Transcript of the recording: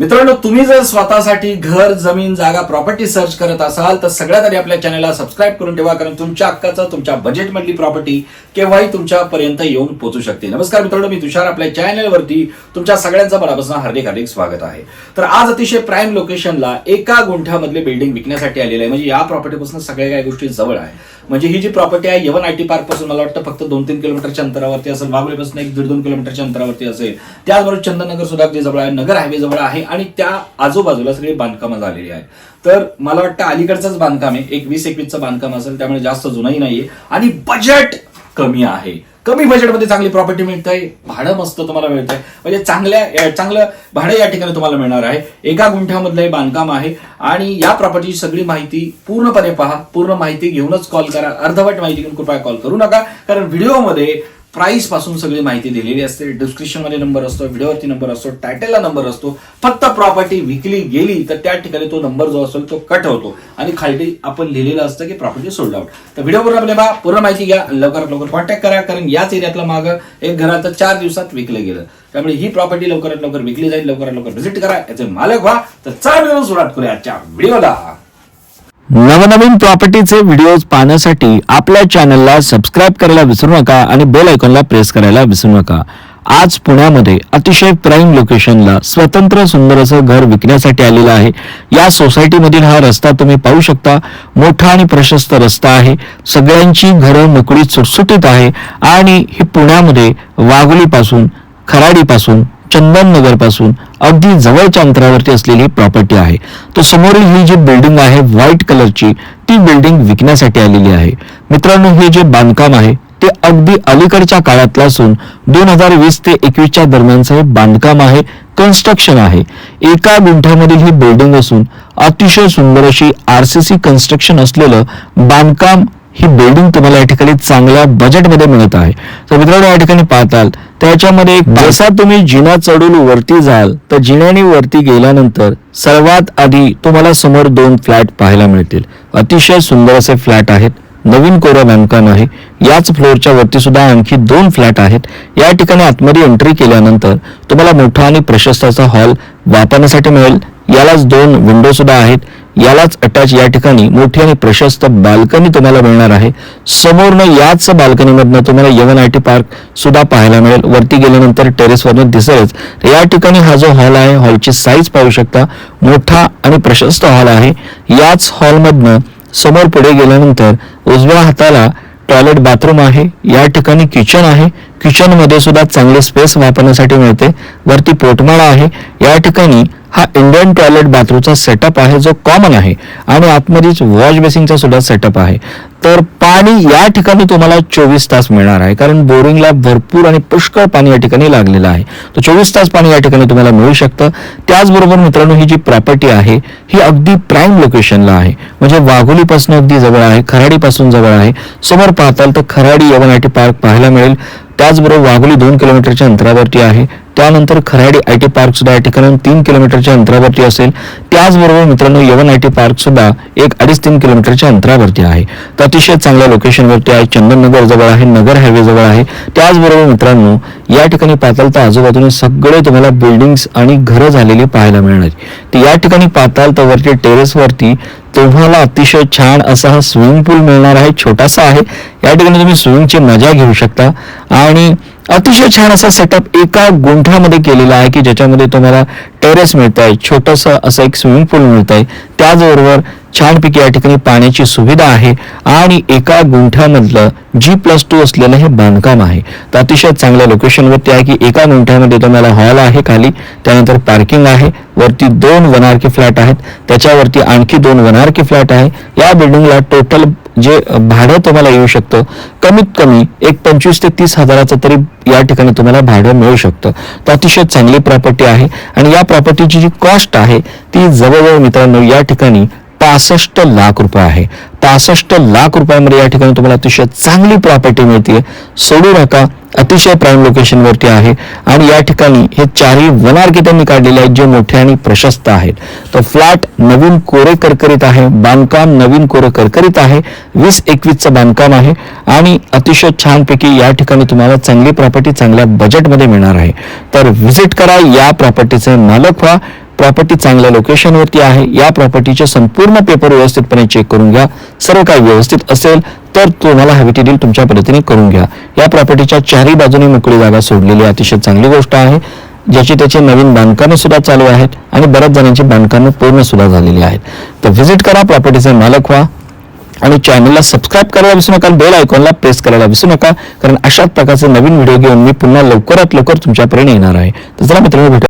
मित्रांनो तुम्ही जर स्वतःसाठी घर जमीन जागा प्रॉपर्टी सर्च करत असाल तर सगळ्यात आधी आपल्या चॅनलला सबस्क्राईब करून ठेवा कारण तुमच्या हक्काचं तुमच्या बजेटमधली प्रॉपर्टी केव्हाही तुमच्यापर्यंत येऊन पोहोचू शकते. नमस्कार मित्रांनो मी तुषार आपल्या चॅनलवरती तुमच्या सगळ्यांचं मनापासून हार्दिक हार्दिक स्वागत आहे. तर आज अतिशय प्राईम लोकेशनला एका गुंठ्यामधले बिल्डिंग विकण्यासाठी आलेलं आहे. म्हणजे या प्रॉपर्टीपासून सगळ्या काही गोष्टी जवळ आहे. म्हणजे ही जी प्रॉपर्टी आहे यवन आय टी पार्कपासून मला वाटतं फक्त दोन तीन किलोमीटरच्या अंतरावरती असेल. वाघोळीपासून एक दीड दोन किलोमीटरच्या अंतरावरती असेल. त्याचबरोबर चंदननगर सुद्धा अगदी जवळ आहे. नगर हायवे जवळ आहे. आणि त्या आजूबाजूला सगळी बांधकामं झालेली आहेत. तर मला वाटतं अलीकडचंच बांधकाम आहे. एक वीस एकवीसचं बांधकाम असेल त्यामुळे जास्त जुनही नाहीये. आणि बजेट कमी आहे. कमी बजेटमध्ये चांगली प्रॉपर्टी मिळते. भाडं मस्त तुम्हाला मिळतंय. म्हणजे चांगल्या चांगलं भाडं या ठिकाणी तुम्हाला मिळणार आहे. एका गुंठ्यामधलं हे बांधकाम आहे. आणि या प्रॉपर्टीची सगळी माहिती पूर्णपणे पहा. पूर्ण माहिती घेऊनच कॉल करा. अर्धवट माहिती घेऊन कृपया कॉल करू नका. कारण व्हिडिओमध्ये प्राइसपासून सगळी माहिती दिलेली असते. डिस्क्रिप्शनमध्ये नंबर असतो व्हिडिओवरती नंबर असतो टायटलला नंबर असतो. फक्त प्रॉपर्टी विकली गेली तर त्या ठिकाणी तो नंबर जो असेल तो कट होतो. आणि खाली आपण लिहिलेलं असतं की प्रॉपर्टी सोल्ड आउट तर व्हिडिओ पूर्णपणे पूर्ण माहिती घ्या लवकरात लवकर कॉन्टॅक्ट करा कारण याच एरियातलं मागं एक घराचं चार दिवसात विकलं गेलं. त्यामुळे ही प्रॉपर्टी लवकरात लवकर विकली जाईल लवकरात लवकर व्हिजिट करा याचे मालक व्हा. तर चला मिळून सुरुवात करूया आजच्या व्हिडिओला नवनवीन प्रॉपर्टीचे व्हिडिओज पाहण्यासाठी आपल्या चॅनलला सबस्क्राईब करायला विसरू नका आणि बेल आयकॉनला प्रेस करायला विसरू नका. आज पुण्यामध्ये अतिशय प्राईम लोकेशनला स्वतंत्र सुंदर असं घर विकण्यासाठी आलेलं आहे. या सोसायटीमधील हा रस्ता तुम्ही पाहू शकता. मोठा आणि प्रशस्त रस्ता आहे. सगळ्यांची घरं मोकळी सुटसुटीत आहे. आणि ही पुण्यामध्ये वाघोलीपासून खराडीपासून चंदनपासून अगदी जवळच्या अंतरावरती असलेली प्रॉपर्टी आहे. तो समोरील ही जी बिल्डिंग आहे व्हाईट कलरची ती बिल्डिंग विकण्यासाठी आलेली आहे. मित्रांनो हे जे बांधकाम आहे ते अगदी अलीकडच्या काळातलं असून दोन हजार वीस ते एकवीसच्या दरम्यानचं हे बांधकाम आहे कन्स्ट्रक्शन आहे. एका गुंठ्यामधील ही बिल्डिंग असून अतिशय सुंदर अशी आरसीसी कन्स्ट्रक्शन असलेलं बांधकाम ही बिल्डिंग तुम्हाला या ठिकाणी चांगल्या बजेटमध्ये मिळत आहे. तर मित्रांनो या ठिकाणी पाहताल त्याच्यामध्ये एक जसा तुम्ही जिना चढून वरती जाल तर जिन्याने वरती गेल्यानंतर सर्वात आधी तुम्हाला समोर दोन फ्लॅट पाहायला मिळतील. अतिशय सुंदर असे फ्लॅट आहेत. नवीन कोरा बांधकाम आहे. याच फ्लोअरच्या वरती सुद्धा आणखी दोन फ्लॅट आहेत. या ठिकाणी आतमध्ये एंट्री केल्यानंतर तुम्हाला मोठा आणि प्रशस्त असा हॉल वापरण्यासाठी मिळेल. यालाच दोन विंडो सुद्धा आहेत. यालाच अटॅच या ठिकाणी मोठी आणि प्रशस्त बाल्कनी तुम्हाला मिळणार आहे. समोरनं याच बाल्कनीमधनं तुम्हाला यवन आय टी पार्क सुद्धा पाहायला मिळेल. वरती गेल्यानंतर टेरेसवरनं दिसेलच. तर या ठिकाणी हा जो हॉल आहे हॉलची साईज पाहू शकता. मोठा आणि प्रशस्त हॉल आहे. याच हॉलमधनं समोर पुढे गेल्यानंतर उजव्या हाताला टॉयलेट बाथरूम आहे. या ठिकाणी किचन आहे. किचनमध्ये सुद्धा चांगले स्पेस वापरण्यासाठी मिळते. वरती पोटमाळा आहे. या ठिकाणी हा इंडियन टॉयलेट बाथरूमचा सेटअप आहे जो कॉमन आहे. आणि आतमध्येच वॉश बेसिनचा सुद्धा सेटअप आहे. तर पाणी या ठिकाणी तुम्हाला चोवीस तास मिळणार आहे. कारण बोरिंगला भरपूर आणि पुष्कळ पाणी या ठिकाणी लागलेलं आहे. तर चोवीस तास पाणी या ठिकाणी तुम्हाला मिळू शकतं. त्याचबरोबर मित्रांनो ही जी प्रॉपर्टी आहे ही अगदी प्राईम लोकेशनला आहे. म्हणजे वाघोलीपासून अगदी जवळ आहे खराडीपासून जवळ आहे. समोर पाहताल तर खराडी यवन पार्क पाहायला मिळेल. त्याचबरोबर वाघोली दोन किलोमीटरच्या अंतरावरती आहे. त्यानंतर खराडी आय टी पार्क सुद्धा या ठिकाणी तीन किलोमीटरच्या अंतरावरती असेल. त्याचबरोबर मित्रांनो यवन आय टी पार्क सुद्धा एक अडीच तीन किलोमीटरच्या अंतरावरती आहे. तर अतिशय चांगल्या लोकेशनवरती आहे. चंदननगर जवळ आहे नगर हायवे जवळ आहे. त्याचबरोबर मित्रांनो या ठिकाणी पाहताल तर आजूबाजूने सगळे तुम्हाला बिल्डिंग्स आणि घरं झालेली पाहायला मिळणार. तर या ठिकाणी पाहताल तर वरती टेरेसवरती तुम्हाला अतिशय छान असा हा स्विमिंग पूल मिळणार आहे छोटासा आहे. या ठिकाणी तुम्ही स्विमिंगची मजा घेऊ शकता. आणि अतिशय छान असा सेटअप एका गुंठ्यामध्ये केलेला आहे की ज्याच्यामध्ये तुम्हाला टेरेस मिळत आहे छोटंसं असं एक स्विमिंग पूल मिळत आहे त्याचबरोबर छानपैकी या ठिकाणी पाण्याची सुविधा आहे आणि एका गुंठ्यामधलं जी प्लस टू असलेलं हे बांधकाम आहे. तर अतिशय चांगल्या लोकेशनवरती आहे की एका गुंठ्यामध्ये तुम्हाला हॉल आहे खाली त्यानंतर पार्किंग आहे वरती दोन वनारकी फ्लॅट आहेत त्याच्यावरती आणखी दोन वनारकी फ्लॅट आहे. या बिल्डिंगला टोटल जे भाडं तुम्हाला येऊ शकतं कमीत कमी एक पंचवीस ते तीस हजाराचं तरी या ठिकाणी तुम्हाला भाडं मिळू शकतं. तर अतिशय चांगली प्रॉपर्टी आहे आणि या प्रॉपर्टीची जी कॉस्ट आहे ती जवळजवळ मित्रांनो या ठिकाणी पासष्ट लाख रुपये आहे. पासष्ट लाख रुपयामध्ये या ठिकाणी तुम्हाला अतिशय चांगली प्रॉपर्टी मिळते सोडू नका अतिशय प्राईम लोकेशनवरती आहे. आणि या ठिकाणी हे चारही वनारकी त्यांनी काढलेले आहेत जे मोठे आणि प्रशस्त आहेत. तर फ्लॅट नवीन कोरे करकरीत आहे बांधकाम नवीन कोरे करकरीत आहे वीस एकवीसचं बांधकाम आहे. आणि अतिशय छानपैकी या ठिकाणी तुम्हाला चांगली प्रॉपर्टी चांगल्या बजेटमध्ये मिळणार आहे. तर व्हिजिट करा या प्रॉपर्टीचे मालक व्हा. प्रॉपर्टी चांगल्या लोकेशनवरती आहे. या प्रॉपर्टीचे संपूर्ण पेपर व्यवस्थितपणे चेक करून घ्या. सर्व काही व्यवस्थित असेल तर तुम्हाला हवी ती डील तुमच्या पद्धतीने करून घ्या. या प्रॉपर्टीच्या चारही बाजूने मोकळी जागा सोडलेली अतिशय चांगली गोष्ट आहे. ज्याची त्याची नवीन बांधकामं सुद्धा चालू आहेत आणि बऱ्याच जणांची बांधकामं पूर्ण सुद्धा झालेली आहेत. तर व्हिजिट करा प्रॉपर्टीचे मालक व्हा आणि चॅनलला सबस्क्राईब करायला विसरू नका बेल आयकॉनला प्रेस करायला विसरू नका. कारण अशाच प्रकारचे नवीन व्हिडिओ घेऊन मी पुन्हा लवकरात लवकर तुमच्यापर्यंत येणार आहे. तर चला मित्रांनो भेटू.